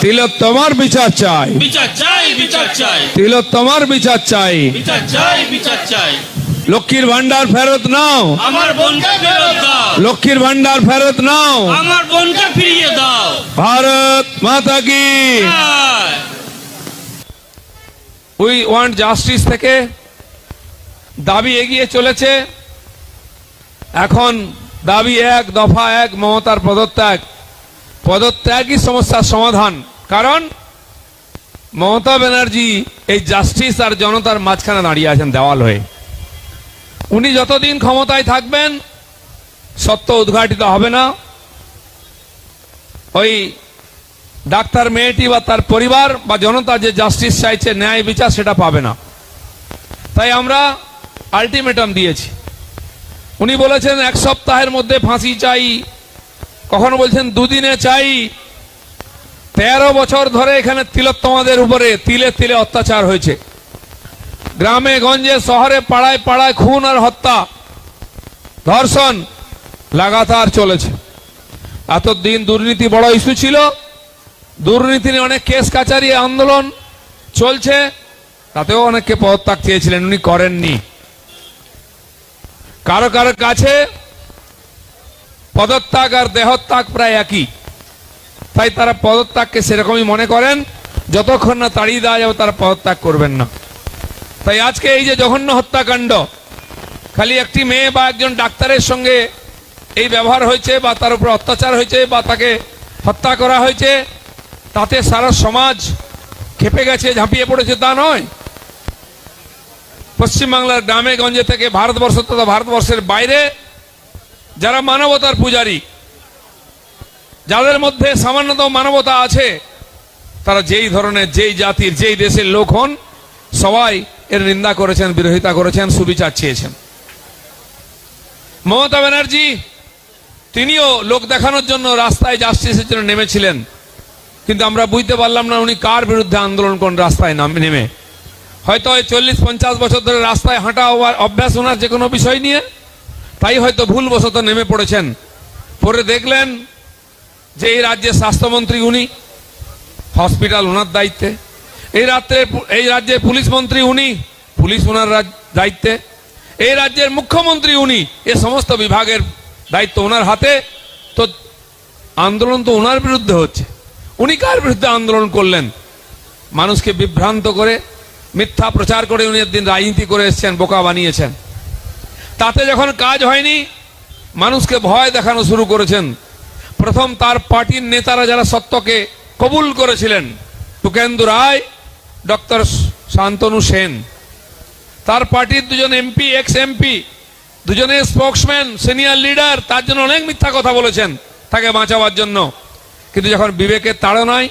তিলোত্তমার বিচার চাই। বিচার চাই বিচার চাই। তিলোত্তমার বিচার চাই। বিচার চাই বিচার চাই। লক্ষ্মীর ভান্ডার ফেরত নাও। আমার বোনকে ফেরত দাও। লক্ষ্মীর ভান্ডার ফেরত নাও। আমার বোনকে ফিরিয়ে দাও। ভারত মাতা কি। উই ওয়ান্ট জাস্টিস থেকে দাবি এগিয়ে চলেছে। এখন দাবি এক দফা এক মমতার পদত্যাগ। পদত্যাগই সমস্যার সমাধান। কারণ মমতা ব্যানার্জি, এই জাস্টিস আর জনতার মাঝখানে দাঁড়িয়ে আছেন দেওয়াল হয়ে। উনি যতদিন ক্ষমতায় থাকবেন, সত্য উদ্ঘাটিত হবে না। ওই ডাক্তার মেয়েটি বা তার পরিবার বা জনতা যে জাস্টিস চাইছে, ন্যায় বিচার সেটা পাবে না। তাই আমরা আলটিমেটাম দিয়েছি। উনি বলেছেন, এক সপ্তাহের মধ্যে ফাঁসি চাই কখনো বলছেন, দুদিনে চাই, তেরো বছর ধরে এখানে তিলোত্তমাদের উপরে তিলে তিলে অত্যাচার হয়েছে। গ্রামে, গঞ্জে, শহরে, পাড়ায় পাড়ায় খুন আর হত্যা, ধর্ষণ লাগাতার চলেছে। এতদিন দুর্নীতি বড় ইস্যু ছিল, দুর্নীতি নিয়ে অনেক কেস কাচারি, আন্দোলন চলছে, তাতেও অনেককে পদত্যাগ চেয়েছিলেন, উনি করেননি। কারও কারও কাছে পদত্যাগ আর দেহত্যাগ প্রায় একই। তাই তারা পদত্যাগকে সেরকমই মনে করেন, যতক্ষণ না তাড়িয়ে দেওয়া যাবে তারা পদত্যাগ করবেন না। তাই আজকে এই যে জঘন্য হত্যাকাণ্ড, খালি একটি মেয়ে বা একজন ডাক্তারের সঙ্গে এই ব্যবহার হয়েছে বা তার উপর অত্যাচার হয়েছে বা তাকে হত্যা করা হয়েছে, তাতে সারা সমাজ খেপে গেছে, ঝাঁপিয়ে পড়েছে তা নয়। পশ্চিমবাংলার গ্রামে গঞ্জে থেকে ভারতবর্ষ তথা ভারতবর্ষের বাইরে যারা মানবতার পূজারী, যাদের মধ্যে সামান্যতম মানবতা আছে, তারা যেই ধরনের, যেই জাতির, যেই দেশের লোক হন, সবাই এর নিন্দা করেছেন, বিরোধিতা করেছেন, সুবিচার চেয়েছেন। মমতা ব্যানার্জি, তিনিও লোক দেখানোর জন্য রাস্তায় জাস্টিসের জন্য নেমেছিলেন। কিন্তু আমরা বুঝতে পারলাম না উনি কার বিরুদ্ধে আন্দোলন কোন রাস্তায় নামে, নেমে। হয়তো ওই চল্লিশ পঞ্চাশ বছর ধরে রাস্তায় হাঁটা অভ্যাস ওনার যে কোনো বিষয় নিয়ে তাই হয়তো ভুলবশত নেমে পড়েছেন। পরে দেখলেন যে এই রাজ্যের স্বাস্থ্যমন্ত্রী উনি, হসপিটাল ওনার দায়িত্বে। এই রাত্রে এই রাজ্যের পুলিশ মন্ত্রী উনি, পুলিশ ওনার দায়িত্বে। এই রাজ্যের মুখ্যমন্ত্রী উনি, এ সমস্ত বিভাগের দায়িত্ব ওনার হাতে। তো আন্দোলন তো ওনার বিরুদ্ধে হচ্ছে। উনি কার বিরুদ্ধে আন্দোলন করলেন? মানুষকে বিভ্রান্ত করে, মিথ্যা প্রচার করে উনি একদিন রাজনীতি করে এসেছেন, বোকা বানিয়েছেন। তাতে যখন কাজ হয়নি, মানুষকে ভয় দেখানো শুরু করেছেন। প্রথম তার পার্টির নেতারা যারা সত্যকে কবুল করেছিলেন, টুকেন্দু রায়, ডক্টর শান্তনু সেন। তার পার্টির দুজন এমপি এক্স এমপি দুজনের স্পোক্সম্যান, সিনিয়র লিডার, তার জন্য অনেক মিথ্যা কথা বলেছেন তাকে বাঁচাবার জন্য। কিন্তু যখন বিবেকের তাড়নায়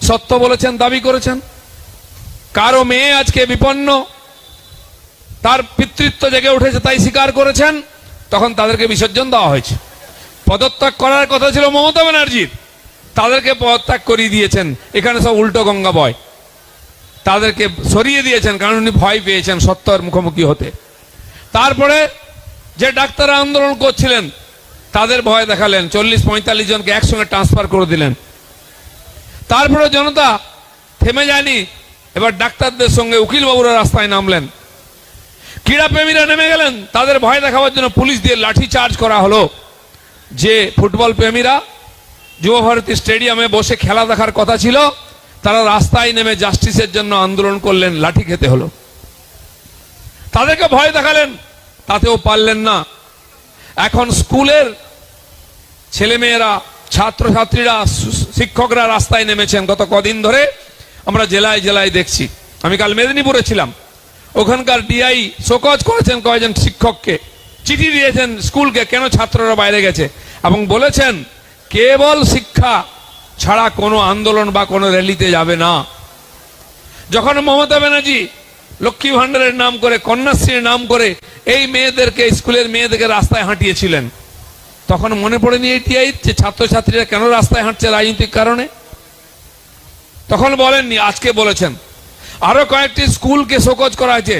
সত্য বলেছেন, দাবি করেছেন, কারও মেয়ে আজকে বিপন্ন তার পিতৃত্ব জেগে উঠেছে তাই স্বীকার করেছেন, তখন তাদেরকে বিসর্জন দেওয়া হয়েছে। পদত্যাগ করার কথা ছিল মমতা ব্যানার্জির। তাদেরকে পদত্যাগ করিয়ে দিয়েছেন। এখানে সব উল্টো গঙ্গা বয়। তাদেরকে সরিয়ে দিয়েছেন, কারণ উনি ভয় পেয়েছেন সত্যের মুখোমুখি হতে। তারপরে যে ডাক্তাররা আন্দোলন করছিলেন, তাদের ভয় দেখালেন। চল্লিশ পঁয়তাল্লিশ জনকে একসঙ্গে ট্রান্সফার করে দিলেন। তারপরে জনতা থেমে যায়নি। এবার ডাক্তারদের সঙ্গে উকিল বাবুরা রাস্তায় নামলেন। ক্রীড়াপ্রেমীরা নেমে গেলেন। তাদের ভয় দেখাবার জন্য পুলিশ দিয়ে লাঠি চার্জ করা হলো। যে ফুটবল প্রেমীরা যুবভারতী স্টেডিয়ামে বসে খেলা দেখার কথা ছিল, তারা রাস্তায় নেমে জাস্টিসের জন্য আন্দোলন করলেন, লাঠি খেতে হলো। তাদেরকে ভয় দেখালেন, তাতেও পারলেন না। এখন স্কুলের ছেলেমেয়েরা, ছাত্রছাত্রীরা শিক্ষকরা রাস্তায় নেমেছেন। গত কদিন ধরে আমরা জেলায় জেলায় দেখছি। আমি কাল মেদিনীপুরে ছিলাম। ওখানকার ডিআই শোকজ করেছেন কয়েকজন শিক্ষককে। চিঠি দিয়েছেন স্কুলকে, কেন ছাত্ররা বাইরে গেছে? এবং বলেছেন, কেবল শিক্ষা ছাড়া কোনো আন্দোলন বা কোনো র্যালিতে যাবে না। যখন মমতা ব্যানার্জি লক্ষ্মী ভান্ডারের নাম করে, কন্যাশ্রীর নাম করে এই মেয়েদেরকে স্কুলের মেয়েদেরকে রাস্তায় হাঁটিয়েছিলেন, তখন মনে পড়েনি এটিআই যে ছাত্রছাত্রীরা কেন রাস্তায় হাঁটছে রাজনৈতিক কারণে? তখন বলেননি, আজকে বলেছেন আরও কয়েকটি স্কুলকে শোকজ করা হয়েছে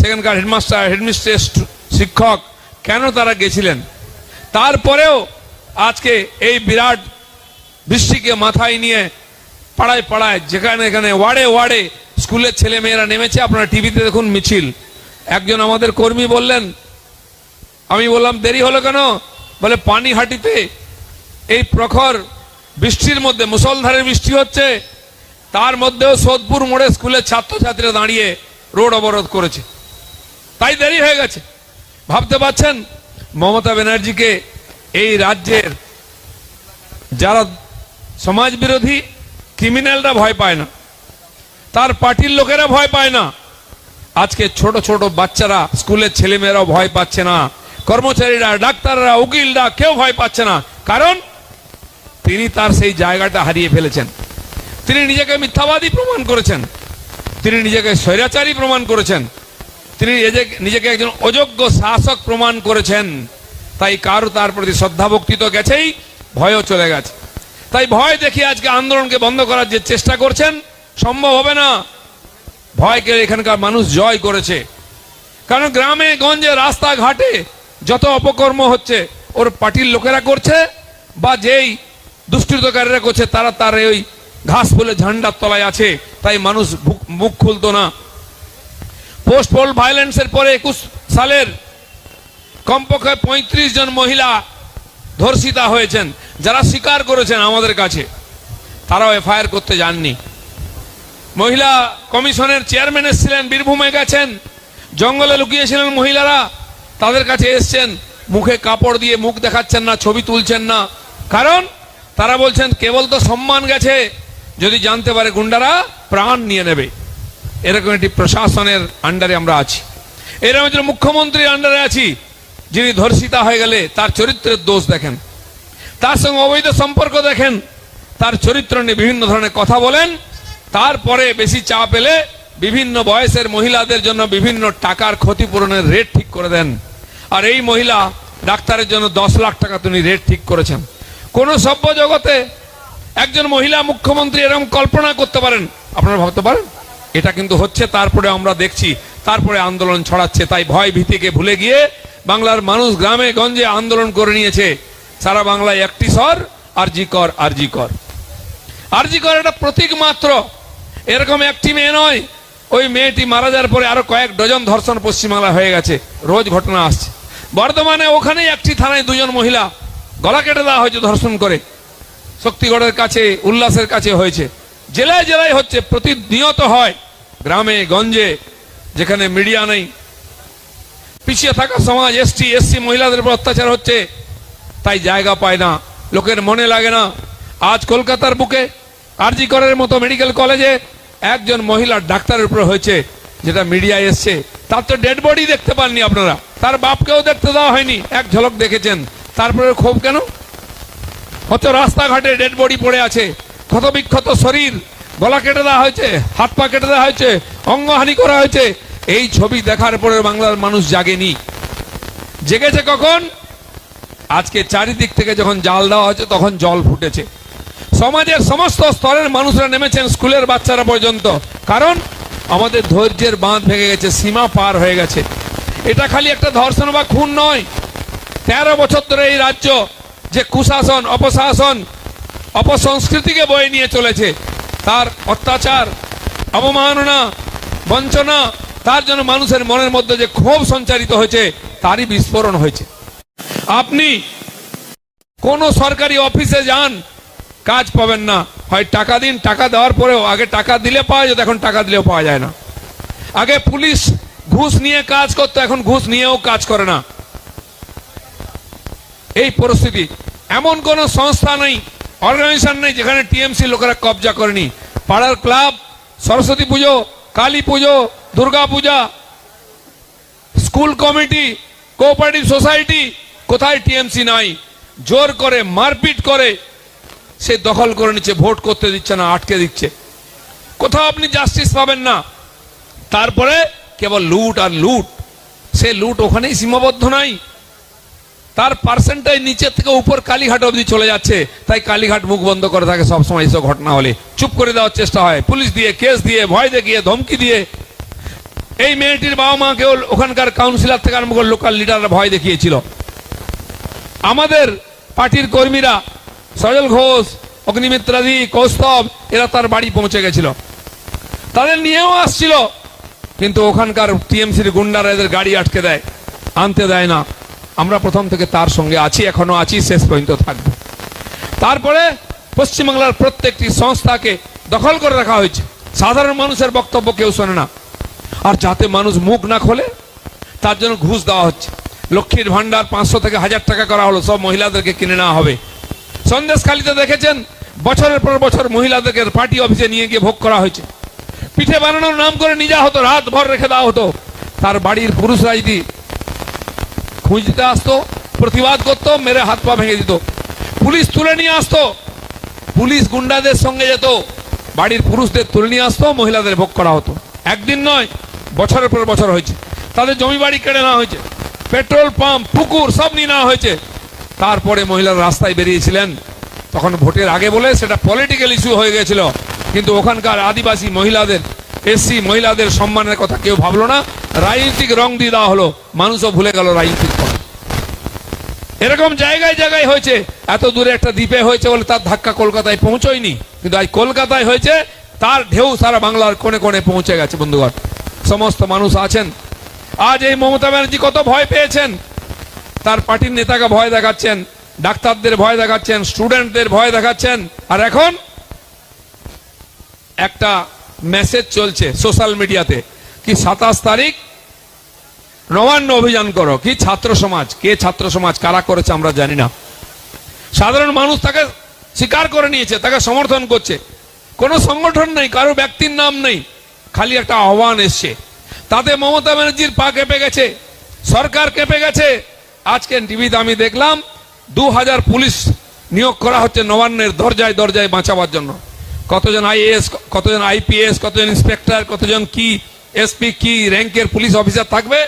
সেখানকার হেডমাস্টার, হেডমিস্ট্রেস, শিক্ষক, কেন তারা গেছিলেন? তারপরেও আজকে এই বিরাট বৃষ্টিকে মাথায় নিয়ে পাড়ায় পাড়ায়, যেখানে এখানে ওয়ার্ডে ওয়ার্ডে স্কুলের ছেলে মেয়েরা নেমেছে। আপনারা টিভিতে দেখুন মিছিল। একজন আমাদের কর্মী বললেন, আমি বললাম, দেরি হলো কেন? বলে, পানিহাটিতে এই প্রখর বৃষ্টির মধ্যে মুসলধারে বৃষ্টি হচ্ছে। তার মধ্যেও সোদপুর মোড়ে স্কুলের ছাত্রছাত্রীরা দাঁড়িয়ে রোড অবরোধ করেছে। তাই দেরি হয়ে গেছে। ভাবতে পাচ্ছেন মমতা ব্যানার্জিকে এই রাজ্যের যারা সমাজ বিরোধী ক্রিমিনালরা ভয় পায় না, তার পার্টির লোকেরা ভয় পায় না। আজকে ছোট ছোট বাচ্চারা, স্কুলের ছেলেমেয়েরাও ভয় পাচ্ছে না। কর্মচারীরা, ডাক্তাররা, উকিলরা কেউ ভয় পাচ্ছে না। কারণ তিনি তার সেই জায়গাটা হারিয়ে ফেলেছেন। তিনি নিজেকে মিথ্যাবাদী প্রমাণ করেছেন। তিনি নিজেকে স্বৈরাচারী প্রমাণ করেছেন। তিনি নিজেকে- একজন অযোগ্য শাসক প্রমাণ করেছেন। তাই কারও তার প্রতি শ্রদ্ধা ভক্তি তো গেছেই, ভয়ও চলে গেছে। তাই ভয় দেখিয়ে আজকে আন্দোলনকে বন্ধ করার যে চেষ্টা করছেন, সম্ভব হবে না। ভয়কে এখানকার মানুষ জয় করেছে। কারণ গ্রামে, গঞ্জে, রাস্তাঘাটে যত অপকর্ম হচ্ছে, ওর পার্টির লোকেরা করছে, বা যেই দুষ্কৃতকারীরা করছে, তারা তার ওই ঘাস ফুলে ঝান্ডার তলায় আছে, তাই মানুষ মুখ খুলতো না। পোস্ট পোল ভায়োলেন্সের পরে একুশ সালের কমপক্ষে পঁয়ত্রিশ জন মহিলা ধর্ষিতা হয়েছেন, যারা স্বীকার করেছেন আমাদের কাছে। তারাও এফআইআর করতে যাননি। মহিলা কমিশনের চেয়ারম্যান এসেছিলেন, বীরভূমে গেছেন, জঙ্গলে লুকিয়েছিলেন মহিলারা, তাদের কাছে এসছেন, মুখে কাপড় দিয়ে মুখ দেখাচ্ছেন না, ছবি তুলছেন না। কারণ তারা বলছেন, কেবল তো সম্মান গেছে যদি জানতে পারে গুন্ডারা, প্রাণ নিয়ে নেবে। এরকম একটি প্রশাসনের আন্ডারে আমরা আছি। এরকম একজন মুখ্যমন্ত্রীর আন্ডারে আছি, যিনি ধর্ষিতা হয়ে গেলে তার চরিত্রের দোষ দেখেন। তার সঙ্গে অবৈধ সম্পর্ক দেখেন, তার চরিত্র নিয়ে বিভিন্ন ধরনের কথা বলেন, তারপরে বেশি চাপ পেলে বিভিন্ন বয়সের মহিলাদের জন্য বিভিন্ন টাকার ক্ষতিপূরণের রেট ঠিক করে দেন। আর এই মহিলা ডাক্তারের জন্য দশ লাখ টাকা তিনি রেট ঠিক করেছেন। কোন সভ্য জগতে একজন মহিলা মুখ্যমন্ত্রী এরকম কল্পনা করতে পারেন। আপনারা ভাবতে পারেন? এটা কিন্তু হচ্ছে, তারপরে আমরা দেখছি, তারপরে আন্দোলন ছড়াচ্ছে, তাই ভয় ভীতিকে ভুলে গিয়ে বাংলার মানুষ গ্রামে গঞ্জে আন্দোলন করে নিয়েছে। সারা বাংলায় একটি স্বর, আরজি কর আরজি কর। আরজি কর এটা প্রতীক মাত্র। এরকম একটি মেয়ে নয়। ওই মেয়েটি মারা যাওয়ার পরে আরও কয়েক ডজন ধর্ষণ পশ্চিমবাংলা হয়ে গেছে। রোজ ঘটনা আসছে। বর্তমানে ওখানেই একটি থানায় দুজন মহিলা গলা কেটে দেওয়া হয়েছে ধর্ষণ করে। শক্তিগড়ের কাছে, উল্লাসের কাছে হয়েছে। জেলায় জেলায় হচ্ছে, প্রতিনিয়ত হয় গ্রামে, গঞ্জে, যেখানে মিডিয়া নেই। পিছিয়ে থাকা সমাজ, এসটি, এসসি মহিলাদের উপর অত্যাচার হচ্ছে, তাই জায়গা পায় না, লোকের মনে লাগে না। আজ কলকাতার বুকে, আরজি করের মতো মেডিকেল কলেজে একজন মহিলা ডাক্তারের উপর হয়েছে, যেটা মিডিয়ায় এসছে। তার তো ডেড বডি দেখতে পাননি আপনারা। তার বাপকেও দেখতে দেওয়া হয়নি। এক ঝলক দেখেছেন। তারপরে ক্ষোভ কেন? কত রাস্তাঘাটে ডেড বডি পড়ে আছে ক্ষত বিক্ষত শরীর, গলা কেটে দেওয়া হয়েছে, হাত পা কেটে দেওয়া হয়েছে, অঙ্গহানি করা হয়েছে। এই ছবি দেখার পরে বাংলার মানুষ জাগেনি। জেগেছে কখন? আজকে চারিদিক থেকে যখন জাল দেওয়া হয়েছে, তখন জল ফুটেছে। সমাজের সমস্ত স্তরের মানুষরা নেমেছেন স্কুলের বাচ্চারা পর্যন্ত। কারণ আমাদের ধৈর্যের বাঁধ ভেঙে গেছে, সীমা পার হয়ে গেছে। এটা খালি একটা ধর্ষণ বা খুন নয়। তেরো বছর ধরে এই রাজ্য যে কুশাসন, অপশাসন, অপসংস্কৃতিকে বয়ে নিয়ে চলেছে, তার অত্যাচার, অবমাননা, বঞ্চনা, তার জন্য মানুষের মনের মধ্যে যে ক্ষোভ সঞ্চারিত হয়েছে, তারই বিস্ফোরণ হয়েছে। আপনি কোন সরকারি অফিসে যান, কাজ পাবেন না। হয় টাকা দিন, টাকা দেওয়ার পরেও আগে টাকা দিলে পাওয়া যেত, এখন টাকা দিলেও পাওয়া যায় না। আগে পুলিশ ঘুষ নিয়ে কাজ করতো, এখন ঘুষ নিয়েও কাজ করে না। এই পরিস্থিতি। এমন কোন সংস্থা নেই, অর্গানাইজেশন নেই যেখানে টিএমসি লোকেরা কবজা করেনি পাড়ার club, Saraswati Puja, Kali Puja, Durga Puja, school committee, cooperative society, কোথায় টিএমসি নাই? জোর করে মারপিট করে সে দখল করে নিচ্ছে, ভোট করতে দিচ্ছে না, আটকে দিচ্ছে। কোথাও আপনি জাস্টিস পাবেন না। তারপরে কেবল লুট আর লুট। সে লুট ওখানেই সীমাবদ্ধ নাই। তার পার্সেন্টেজ নিচের থেকে উপর কালীঘাট অবধি চলে যাচ্ছে। তাই কালীঘাট মুখ বন্ধ করে থাকে সবসময় এসব ঘটনা হলে। চুপ করে দেওয়ার চেষ্টা হয়। পুলিশ দিয়ে কেস দিয়ে, ভয় দেখিয়ে, ধমকি দিয়ে। এই মেয়েটির বাবা মাকেও ওখানকার কাউন্সিলর থেকে আরম্ভ লোকাল লিডাররা ভয় দেখিয়েছিল। আমাদের পার্টির কর্মীরা সজল ঘোষ অগ্নিমিত্রাদি কৌস্তব, এরা তার বাড়ি পৌঁছে গেছিল। তাদের নিয়েও আসছিল। কিন্তু ওখানকার টিএমসির গুন্ডারা এদের গাড়ি আটকে দেয়। আনতে দেয় না। আমরা প্রথম থেকে তার সঙ্গে আছি, এখনও আছি, শেষ পর্যন্ত থাকব। তারপরে পশ্চিমবাংলার প্রত্যেকটি সংস্থাকে দখল করে রাখা হয়েছে। সাধারণ মানুষের বক্তব্য কেউ শোনে না। আর যাতে মানুষ মুখ না খোলে, তার জন্য ঘুষ দেওয়া হচ্ছে। লক্ষ্মীর ভান্ডার পাঁচশো থেকে হাজার টাকা করা হলো, সব মহিলাদেরকে কিনে নেওয়া হবে। সন্দেশখালিতে দেখেছেন, বছরের পর বছর মহিলাদেরকে পার্টি অফিসে নিয়ে গিয়ে ভোগ করা হয়েছে। পিঠে বানানোর নাম করে যাওয়া হতো রাত ভর রেখে দেওয়া হতো। তার বাড়ির পুরুষরা যদি খুঁজতে আসতো, প্রতিবাদ করতো, মেরে হাত পা ভেঙে দিত। পুলিশ তুলে নিয়ে আসতো, পুলিশ গুন্ডাদের সঙ্গে যেত, বাড়ির পুরুষদের তুলে নিয়ে আসতো, মহিলাদের ভোগ করা হতো। একদিন নয়, বছরের পর বছর হয়েছে। তাদের জমি বাড়ি কেড়ে নেওয়া হয়েছে, পেট্রোল পাম্প, পুকুর সব নিয়ে নেওয়া হয়েছে। তারপরে মহিলারা রাস্তায় বেরিয়েছিলেন। তখন ভোটের আগে বলে সেটা পলিটিক্যাল ইস্যু হয়ে গেছিল কিন্তু ওখানকার আদিবাসী মহিলাদের এসসি মহিলাদের সম্মানের কথা কেউ ভাবলো না। রাজনৈতিক রং দিয়ে দেওয়া হলো। মানুষও ভুলে গেল রাজনৈতিক। কথা এরকম জায়গায় জায়গায় হয়েছে। এত দূরে একটা দ্বীপে হয়েছে বলে তার ধাক্কা কলকাতায় পৌঁছয়নি। কিন্তু আজ কলকাতায় হয়েছে, তার ঢেউ সারা বাংলার কোণে কোণে পৌঁছে গেছে, বন্ধুগণ। সমস্ত মানুষ আছেন। আজ এই মমতা ব্যানার্জি কত ভয় পেয়েছেন। তার পার্টির নেতাকে ভয় দেখাচ্ছেন, ডাক্তারদের ভয় দেখাচ্ছেন, স্টুডেন্টদের ভয় দেখাচ্ছেন। আর এখন একটা মেসেজ চলছে সোশ্যাল মিডিয়াতে, কি সাতাশ তারিখ নবান্ন অভিযান করো। কি ছাত্র সমাজ? কে ছাত্র সমাজ? কারা করেছে আমরা জানি না। সাধারণ মানুষ তাকে স্বীকার করে নিয়েছে, তাকে সমর্থন করছে। কোনো সংগঠন নেই, কারও ব্যক্তির নাম নেই। খালি একটা আহ্বান এসছে। তাতে মমতা ব্যানার্জির পা কেঁপে গেছে, সরকার কেঁপে গেছে। আজকে টিভিতে আমি দেখলাম দু হাজার পুলিশ নিয়োগ করা হচ্ছে নবান্নের দরজায় দরজায় বাঁচাবার জন্য। কতজন আইএএস, কতজন আইপিএস, কতজন ইন্সপেক্টর, কতজন কি, এসপি, কি, র্যাঙ্কের পুলিশ অফিসার থাকবে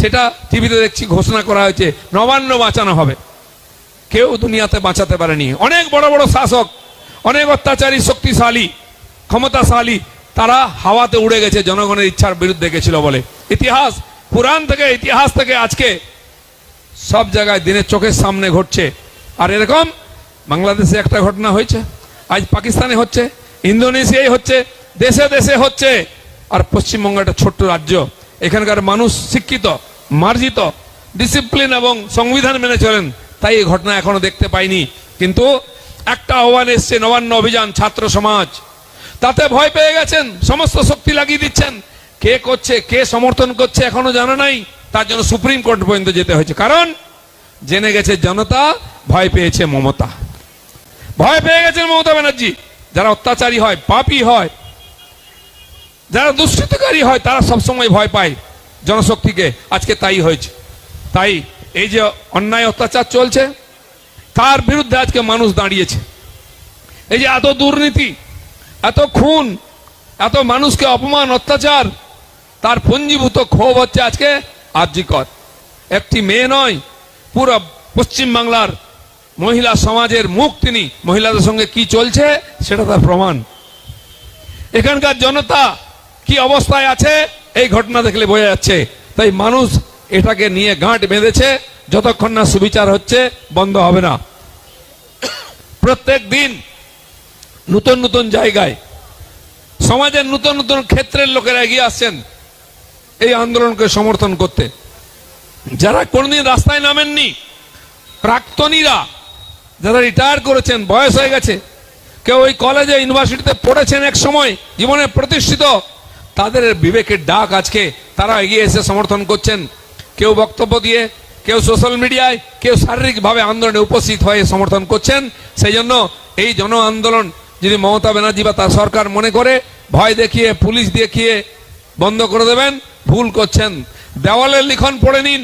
সেটা টিভিতে দেখছি, ঘোষণা করা হয়েছে, নবান্ন বাঁচানো হবে। কেউ দুনিয়াতে বাঁচাতে পারেনি। অনেক বড় বড় শাসক, অনেক অত্যাচারী, শক্তিশালী, ক্ষমতাশালী, তারা হাওয়াতে উড়ে গেছে, জনগণের ইচ্ছার বিরুদ্ধে গেছিল বলে। ইতিহাস, পুরাণ থেকে, ইতিহাস থেকে আজকে সব জায়গায় দিনের চোখের সামনে ঘটছে। আর এরকম বাংলাদেশে একটা ঘটনা হয়েছে, আজ পাকিস্তানে হচ্ছে, ইন্দোনেশিয়ায় হচ্ছে, দেশে দেশে হচ্ছে, আর পশ্চিমবঙ্গ একটা ছোট্ট রাজ্য। এখানকার মানুষ শিক্ষিত, মার্জিত ডিসিপ্লিন এবং সংবিধান মেনে চলেন, তাই এই ঘটনা এখনও দেখতে পাইনি। কিন্তু একটা আহ্বান এসছে, নবান্ন অভিযান, ছাত্র সমাজ। তাতে ভয় পেয়ে গেছেন, সমস্ত শক্তি লাগিয়ে দিচ্ছেন। কে করছে, কে সমর্থন করছে এখনও জানা নাই, তার জন্য সুপ্রিম কোর্ট পর্যন্ত যেতে হয়েছে। কারণ জেনে গেছে জনতা, ভয় পেয়েছে মমতা। ভয় পেয়ে গেছেন মমতা ব্যানার্জি। যারা অত্যাচারী হয়, পাপি হয় যারা দুষ্কৃতকারী হয়, তারা সবসময় ভয় পায় জনশক্তিকে। আজকে তাই হয়েছে। তাই এই যে অন্যায় অত্যাচার চলছে, তার বিরুদ্ধে আজকে মানুষ দাঁড়িয়েছে। এই যে এত দুর্নীতি, এত খুন, এত মানুষকে অপমান, অত্যাচার, তার পঞ্জীভূত ক্ষোভ হচ্ছে আজকে আর্যিকর। একটি মেয়ে নয়, পুরো পশ্চিম বাংলার মহিলা সমাজের মুখ তিনি মহিলাদের সঙ্গে কি চলছে, সেটা তার প্রমাণ। এখানকার জনতা কি অবস্থায় আছে? এই ঘটনা দেখলে বোঝা যাচ্ছে। তাই মানুষ এটাকে নিয়ে গাঁট বেঁধেছে, যতক্ষণ না সুবিচার হচ্ছে, বন্ধ হবে না। প্রত্যেক দিন নতুন নতুন জায়গায়, সমাজের নতুন নতুন ক্ষেত্রের লোকেরা এগিয়ে আসছেন এই আন্দোলনকে সমর্থন করতে। যারা কোনদিন রাস্তায় নামেননি, প্রাক্তনীরা যারা রিটায়ার করেছেন, বয়স হয়ে গেছে, কেউ ওই কলেজে ইউনিভার্সিটিতে পড়েছেন এক সময়, জীবনে প্রতিষ্ঠিত তাদের বিবেকের ডাক আজকে তারা এগিয়ে এসে সমর্থন করছেন। কেউ বক্তব্য দিয়ে, কেউ সোশ্যাল মিডিয়ায়, কেউ শারীরিকভাবে আন্দোলনে উপস্থিত হয়ে সমর্থন করছেন। সেই জন্য এই জন আন্দোলন যদি মমতা ব্যানার্জি বা তার সরকার মনে করে, ভয় দেখিয়ে, পুলিশ দেখিয়ে বন্ধ করে দেবেন, ভুল করছেন। দেওয়ালের লিখন পড়ে নিন।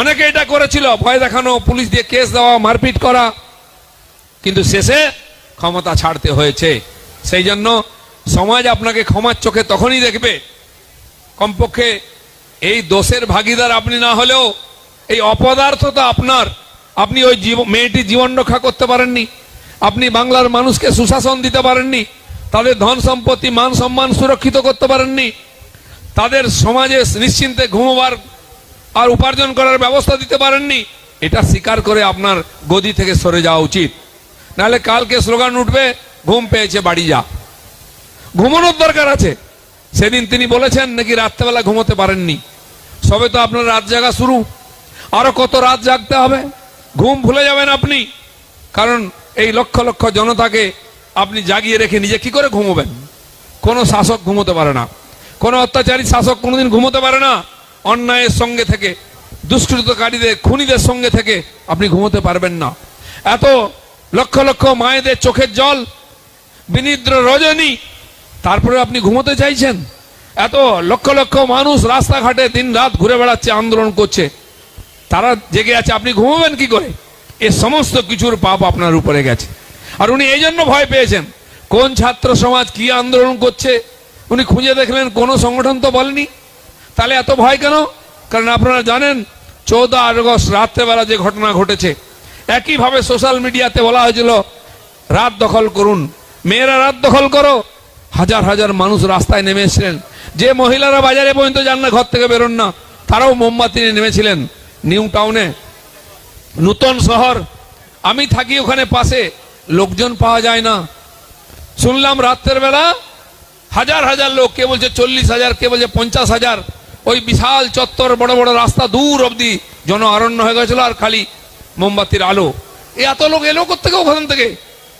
অনেকে এটা করেছিল, ভয় দেখানো, পুলিশ দিয়ে কেস দেওয়া, মারপিট করা। কিন্তু শেষে ক্ষমতা ছাড়তে হয়েছে। সেই জন্য সমাজ আপনাকে ক্ষমার চোখে তখনই দেখবে। কমপক্ষে এই দোষের ভাগিদার আপনি না হলেও এই অপদার্থতা আপনার। আপনি ওই মেয়েটির জীবন রক্ষা করতে পারেননি। আপনি বাংলার মানুষকে সুশাসন দিতে পারেননি। তাদের ধন সম্পত্তি, মান সম্মান সুরক্ষিত করতে পারেননি। তাদের সমাজে নিশ্চিন্তে ঘুমোবার আর উপার্জন করার ব্যবস্থা দিতে পারেননি। এটা স্বীকার করে আপনার গদি থেকে সরে যাওয়া উচিত। নাহলে কালকে স্লোগান উঠবে, ঘুম পেয়েছে, বাড়ি যা। ঘুমানোর দরকার আছে। সেদিন তিনি বলেছেন নাকি রাত্রেবেলা ঘুমোতে পারেননি। সবে তো আপনার রাত জাগা শুরু। আরও কত রাত জাগতে হবে? ঘুম ভুলে যাবেন আপনি। কারণ এই লক্ষ লক্ষ জনতাকে আপনি জাগিয়ে রেখে নিজে কি করে ঘুমোবেন? কোনো শাসক ঘুমোতে পারে না। কোনো অত্যাচারী শাসক কোনোদিন ঘুমোতে পারে না। অন্যায়ের সঙ্গে থেকে, দুষ্কৃতকারীদের, খুনিদের সঙ্গে থেকে আপনি ঘুমোতে পারবেন না। এত লক্ষ লক্ষ মায়েদের চোখের জল, বিনিদ্র রজনী তারপরে আপনি ঘুমোতে চাইছেন? এত লক্ষ লক্ষ মানুষ রাস্তাঘাটে দিন রাত ঘুরে বেড়াচ্ছে, আন্দোলন করছে। তারা জেগে আছে, আপনি ঘুমোবেন কি করে? এ সমস্ত কিছুর পাপ আপনার উপরে গেছে। আর উনি এই জন্য ভয় পেয়েছেন, কোন ছাত্র সমাজ কি আন্দোলন করছে? উনি খুঁজে দেখলেন, কোন সংগঠন তো বলেনি। তাহলে এত ভয় কেন? কারণ আপনারা জানেন, চৌদ্দ আগস্ট রাত্রেবেলা যে ঘটনা ঘটেছে, একইভাবে সোশ্যাল মিডিয়াতে বলা হয়েছিল, রাত দখল করুন। মেয়েরা রাত দখল করো হাজার হাজার মানুষ রাস্তায় নেমে এসেছিলেন যে মহিলারা বাজারে পর্যন্ত যান না, ঘর থেকে বেরোন না, তারাও মোমবাতি নেমেছিলেন নিউ টাউনে। নূতন শহর। আমি থাকি ওখানে পাশে, লোকজন পাওয়া যায় না। শুনলাম রাত্রের বেলা হাজার হাজার লোক, কে বলছে চল্লিশ হাজার, কে বলছে পঞ্চাশ হাজার। ওই বিশাল চত্বর, বড় বড় রাস্তা দূর অবধি জন অরণ্য হয়ে গেছিল আর খালি মোমবাতির আলো। এত লোক এলো থেকে ওখান থেকে?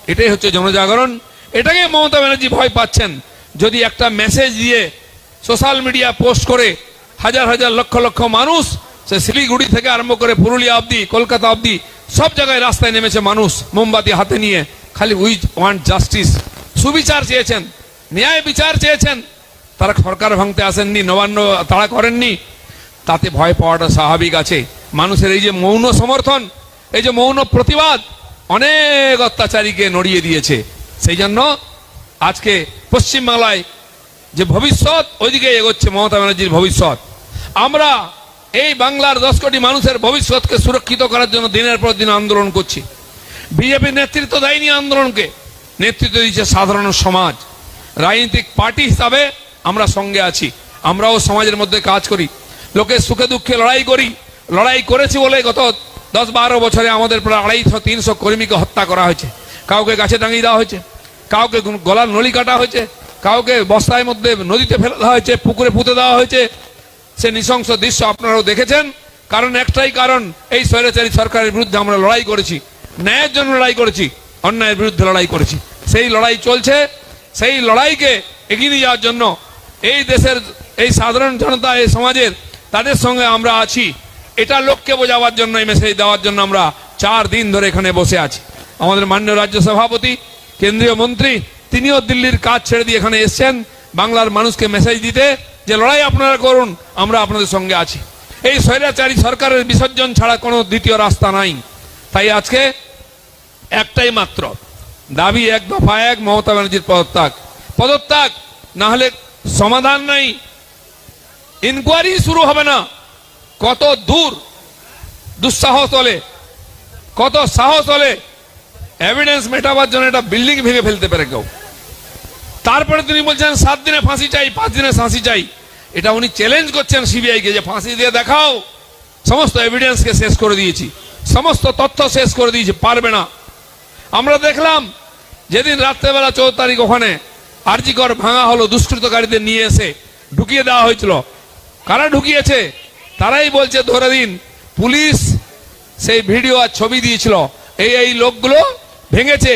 এটাই হচ্ছে জনজাগরণ। এটাকে মমতা ব্যানার্জি ভয় পাচ্ছেন। যদি একটা মেসেজ দিয়ে সোশ্যাল মিডিয়া পোস্ট করে হাজার হাজার লক্ষ লক্ষ মানুষ সে শিলিগুড়ি থেকে আরম্ভ করে পুরুলিয়া অবধি, কলকাতা অবধি, সব জায়গায় রাস্তায় নেমেছে মানুষ মোমবাতি হাতে নিয়ে, খালি উইচ ওয়ান্ট জাস্টিস। সুবিচার চেয়েছেন, ন্যায় বিচার চেয়েছেন। তারা সরকার ভাঙতে আসেননি, নবান্ন তাড়া করেননি। তাতে ভয় পাওয়াটা স্বাভাবিক আছে। মানুষের এই যে মৌন সমর্থন, এই যে মৌন প্রতিবাদ, অনেক অত্যাচারীকে নড়িয়ে দিয়েছে। সেই জন্য আজকে পশ্চিমবাংলায় যে ভবিষ্যৎ, ওইদিকে এগোচ্ছে মমতা ব্যানার্জির ভবিষ্যৎ। আমরা এই বাংলার দশ কোটি মানুষের ভবিষ্যৎকে সুরক্ষিত করার জন্য দিনের পর দিন আন্দোলন করছি। বিজেপি নেতৃত্ব দেয়নি আন্দোলনকে। নেতৃত্ব দিচ্ছে সাধারণ সমাজ। রাজনৈতিক পার্টি হিসাবে আমরা সঙ্গে আছি। আমরাও সমাজের মধ্যে কাজ করি। লোকের সুখে দুঃখে লড়াই করি। লড়াই করেছি বলে গত দশ বারো বছরে আমাদের প্রায় আড়াইশো, তিনশো কর্মীকে হত্যা করা হয়েছে। কাউকে গাছে টাঙিয়ে দেওয়া হয়েছে। কাউকে গলার নলি কাটা হয়েছে, কাউকে বস্তায় মধ্যে নদীতে ফেলে দেওয়া হয়েছে, পুকুরে পুঁতে দেওয়া হয়েছে, সে নৃশংস দৃশ্য আপনারাও দেখেছেন। কারণ একটাই কারণ, এই স্বৈরাচারী সরকারের বিরুদ্ধে আমরা লড়াই করেছি, ন্যায়ের জন্য লড়াই করেছি, অন্যায়ের বিরুদ্ধে লড়াই করেছি। সেই লড়াই চলছে, সেই লড়াইকে এগিয়ে নিয়ে যাওয়ার জন্য এই দেশের, এই সাধারণ জনতা, এই সমাজের, তাদের সঙ্গে আমরা আছি। এটা লোককে বোঝাবার জন্য, এই মেসেজ দেওয়ার জন্য আমরা চার দিন ধরে এখানে বসে আছি। আমাদের মাননীয় রাজ্য সভাপতি কেন্দ্রীয় মন্ত্রী, তিনিও দিল্লির কাজ ছেড়ে দিয়ে এখানে এসছেন। বাংলার মানুষকে মেসেজ দিতে, যে লড়াই আপনারা করুন, আমরা আপনাদের সঙ্গে আছি। এই স্বৈরাচারী সরকারের বিসর্জন ছাড়া কোনো দ্বিতীয় রাস্তা নাই। তাই আজকে একটাই মাত্র, দাবি এক দফা এক মমতা ব্যানার্জির পদত্যাগ। পদত্যাগ না হলে সমাধান নাই। ইনকোয়ারি শুরু হবে না। কত দূর দুঃসাহস হলে, কত সাহস হলে এভিডেন্স মেটাবার জন্য একটা বিল্ডিং ভেঙে ফেলতে পারে কেউ। তারপরে তিনি বলছেন, সাত দিনে ফাঁসি চাই, পাঁচ দিনে ফাঁসি চাই। এটা উনি চ্যালেঞ্জ করছেন সিবিআই কে যে ফাঁসি দিয়ে দেখাও। সমস্ত এভিডেন্সকে শেষ করে দিয়েছি। সমস্ত তথ্য শেষ করে দিয়েছি, পারবে না। আমরা দেখলাম, যেদিন রাত্রেবেলা চৌদ্দ তারিখ ওখানে আরজিকর ভাঙা হলো, দুষ্কৃতকারীদের নিয়ে এসে ঢুকিয়ে দেওয়া হয়েছিল। কারা ঢুকিয়েছে? তারাই বলছে, ধরে দিন পুলিশ সেই ভিডিও আর ছবি দিয়েছিল। এই এই লোকগুলো ভেঙেছে।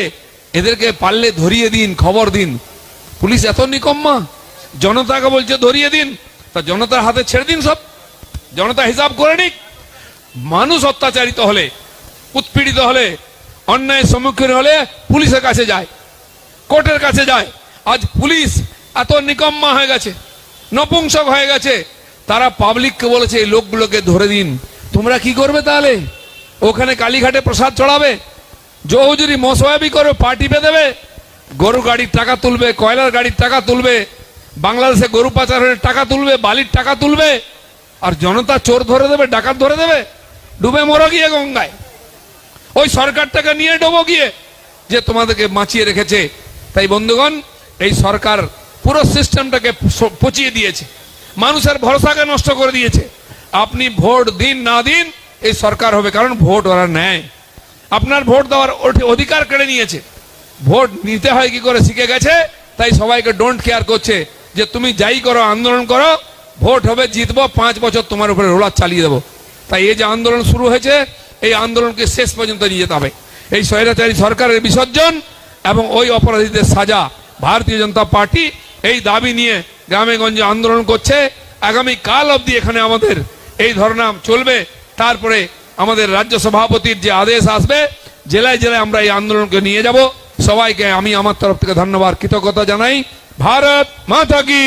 এদেরকে পারলে ধরিয়ে দিন, খবর দিন। পুলিশ এত নিকম্মা, জনতাকে বলছে ধরিয়ে দিন, তা জনতার হাতে ছেড়ে দিন সব। জনতা হিসাব করে নিক। মানুষ অত্যাচারিত হলে, উৎপীড়িত হলে, অন্যায়ের সম্মুখীন হলে পুলিশের কাছে যায়, কোর্টের কাছে যায়। আজ পুলিশ এত নিকম্মা হয়ে গেছে, নপুংসক হয়ে গেছে। তারা পাবলিককে বলেছে, এই লোকগুলোকে ধরে দিন। তোমরা কি করবে তাহলে? ওখানে কালীঘাটে প্রসাদ চড়াবে জহুজুরি মশোয়াবি করবে পার্টি দেবে গরু গাড়ির টাকা তুলবে কয়লার গাড়ির টাকা তুলবে বাংলাদেশে গরু পাচারের টাকা তুলবে বালির টাকা তুলবে আর জনতা চোর ধরে দেবে ডাকাত ধরে দেবে ডুবে মরো গিয়ে গঙ্গায় ওই সরকারটাকে নিয়ে ডোবো গিয়ে যে তোমাদেরকে বাঁচিয়ে রেখেছে তাই বন্ধুগণ এই সরকার পুরো সিস্টেমটাকে পচিয়ে দিয়েছে। মানুষের ভরসাকে নষ্ট করে দিয়েছে। আপনি ভোট দিন না দিন এই সরকার হবে, কারণ ভোট ওরা নেয়। আপনার ভোট দেওয়ার অধি- অধিকার কেড়ে নিয়েছে। ভোট নিতে হয় কি করে? শিখে গেছে। তাই সবাইকে ডোন্ট কেয়ার করছে যে তুমি যাই করো, আন্দোলন করো, ভোট হবে, জিতবো, পাঁচ বছর তোমার উপরে রোলার চালিয়ে দেবো। তাই এই যে আন্দোলন শুরু হয়েছে, এই আন্দোলনকে শেষ পর্যন্ত নিয়ে যেতে হবে। এই স্বৈরাচারী সরকারের বিসর্জন এবং ওই অপরাধীদের সাজা ভারতীয় জনতা পার্টি এই দাবি নিয়ে গ্রামে গঞ্জে আন্দোলন করছে। আগামী কাল অবধি এখানে আমাদের এই ধরনা চলবে। তারপরে আমাদের রাজ্য সভাপতির যে আদেশ আসবে, জেলায় জেলায় আমরা এই আন্দোলনকে নিয়ে যাব। সবাইকে আমি আমার তরফ থেকে ধন্যবাদ, কৃতজ্ঞতা জানাই। ভারত মাতা কি।